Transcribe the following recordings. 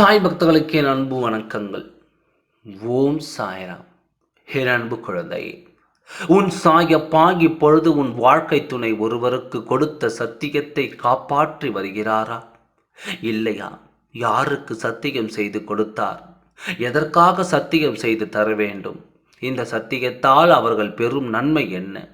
சாய் பக்தர்களுக்கு என் அன்பு வணக்கங்கள். ஓம் சாய்ராம். என் அன்பு குழந்தையே உன் சாயப்பா இப்பொழுது உன் வாழ்க்கை துணை ஒருவருக்கு கொடுத்த சத்தியத்தை காப்பாற்றி வருகிறாரா? இல்லையா? யாருக்கு சத்தியம் செய்து கொடுத்தார்? எதற்காக சத்தியம் செய்து தர வேண்டும்? இந்த சத்தியத்தால் அவர்கள் பெறும் நன்மை என்ன?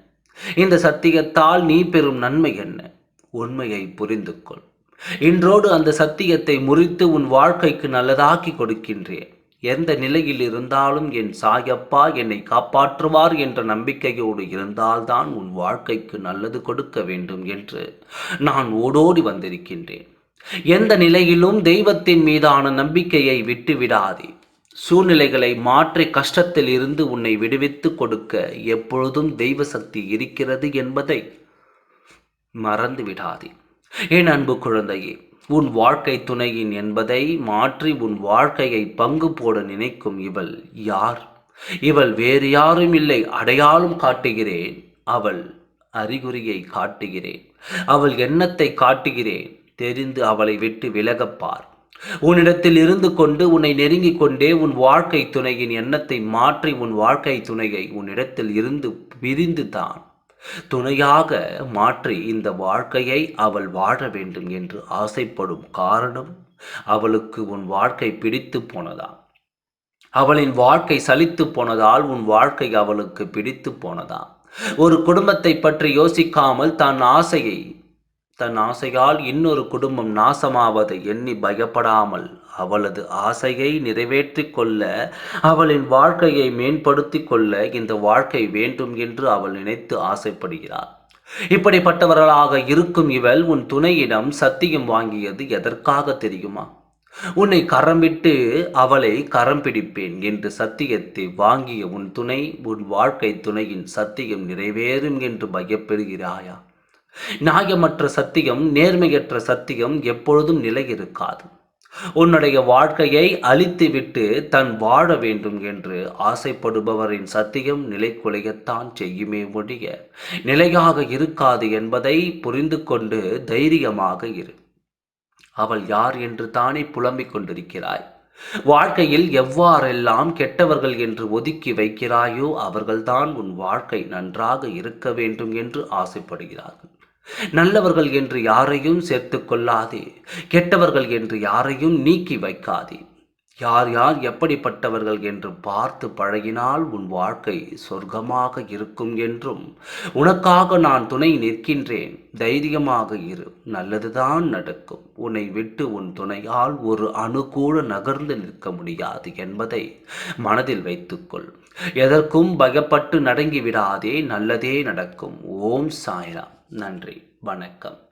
இந்த சத்தியத்தால் நீ பெறும் நன்மை என்ன? உண்மையை புரிந்து கொள் இன்றோடு அந்த சத்தியத்தை முறித்து உன் வாழ்க்கைக்கு நல்லதாக்கி கொடுக்கின்றேன். எந்த நிலையில் இருந்தாலும் என் சாயப்பா என்னை காப்பாற்றுவார் என்ற நம்பிக்கையோடு இருந்தால்தான் உன் வாழ்க்கைக்கு நல்லது கொடுக்க வேண்டும் என்று நான் ஓடோடி வந்திருக்கின்றேன். எந்த நிலையிலும் தெய்வத்தின் மீதான நம்பிக்கையை விட்டுவிடாதே. சூழ்நிலைகளை மாற்றி கஷ்டத்தில் இருந்து உன்னை விடுவித்து கொடுக்க எப்பொழுதும் தெய்வ சக்தி இருக்கிறது என்பதை மறந்து விடாதே என் அன்பு குழந்தையே உன் வாழ்க்கை துணையின் என்பதை மாற்றி உன் வாழ்க்கையை பங்கு போட நினைக்கும் இவள் யார்? இவள் வேறு யாரும் இல்லை அடையாளம் காட்டுகிறேன். அவள் அறிகுறியை காட்டுகிறேன். அவள் எண்ணத்தை காட்டுகிறேன். தெரிந்து அவளை விட்டு விலகப்பார் உன்னிடத்தில் இருந்து கொண்டு உன்னை நெருங்கிக் கொண்டே உன் வாழ்க்கை துணையின் எண்ணத்தை மாற்றி உன் வாழ்க்கை துணையை உன்னிடத்தில் இருந்து பிரிந்து தான். துணையாக மாற்றி இந்த வாழ்க்கையை அவள் வாழ வேண்டும் என்று ஆசைப்படும் காரணம் அவளுக்கு உன் வாழ்க்கை பிடித்து போனதா? அவளின் வாழ்க்கை சலித்து போனதால் உன் வாழ்க்கை அவளுக்கு பிடித்து போனதா? ஒரு குடும்பத்தை பற்றி யோசிக்காமல் தன் ஆசையை தன் ஆசையால் இன்னொரு குடும்பம் நாசமாவதை எண்ணி பயப்படாமல் அவளது ஆசையை நிறைவேற்றி கொள்ள அவளின் வாழ்க்கையை மேம்படுத்தி கொள்ள இந்த வாழ்க்கை வேண்டும் என்று அவள் நினைத்து ஆசைப்படுகிறாள். இப்படிப்பட்டவர்களாக இருக்கும் இவள் உன் துணையிடம் சத்தியம் வாங்கியது எதற்காக தெரியுமா? உன்னை கரம் விட்டு அவளை கரம் பிடிப்பேன் என்று சத்தியத்தை வாங்கிய உன் துணை உன் வாழ்க்கை துணையின் சத்தியம் நிறைவேறும் என்று பயப்பெறுகிறாயா நியாயமற்ற சத்தியம் நேர்மையற்ற சத்தியம் எப்பொழுதும் நிலை இருக்காது உன்னுடைய வாழ்க்கையை அழித்துவிட்டு தன் வாழ வேண்டும் என்று ஆசைப்படுபவரின் சத்தியம் நிலை குலையத்தான் செய்யுமே ஒழிய நிலையாக இருக்காது என்பதை புரிந்து கொண்டு தைரியமாக இரு. அவள் யார் என்று தானே புலம்பிக் கொண்டிருக்கிறாய். வாழ்க்கையில் எவ்வாறெல்லாம் கெட்டவர்கள் என்று ஒதுக்கி வைக்கிறாயோ அவர்கள்தான் உன் வாழ்க்கை நன்றாக இருக்க வேண்டும் என்று ஆசைப்படுகிறார்கள். நல்லவர்கள் என்று யாரையும் சேர்த்து கொள்ளாதே. கெட்டவர்கள் என்று யாரையும் நீக்கி வைக்காதே. யார் யார் எப்படிப்பட்டவர்கள் என்று பார்த்து பழகினால் உன் வாழ்க்கை சொர்க்கமாக இருக்கும் என்றும் உனக்காக நான் துணை நிற்கின்றேன். தைரியமாக இரு நல்லதுதான் நடக்கும். உன்னை விட்டு உன் துணையால் ஒரு அணு கூட நகர்ந்து நிற்க முடியாது என்பதை மனதில் வைத்துக்கொள். எதற்கும் பயப்பட்டு நடங்கி விடாதே நல்லதே நடக்கும். ஓம் சாய்ராம். நன்றி வணக்கம்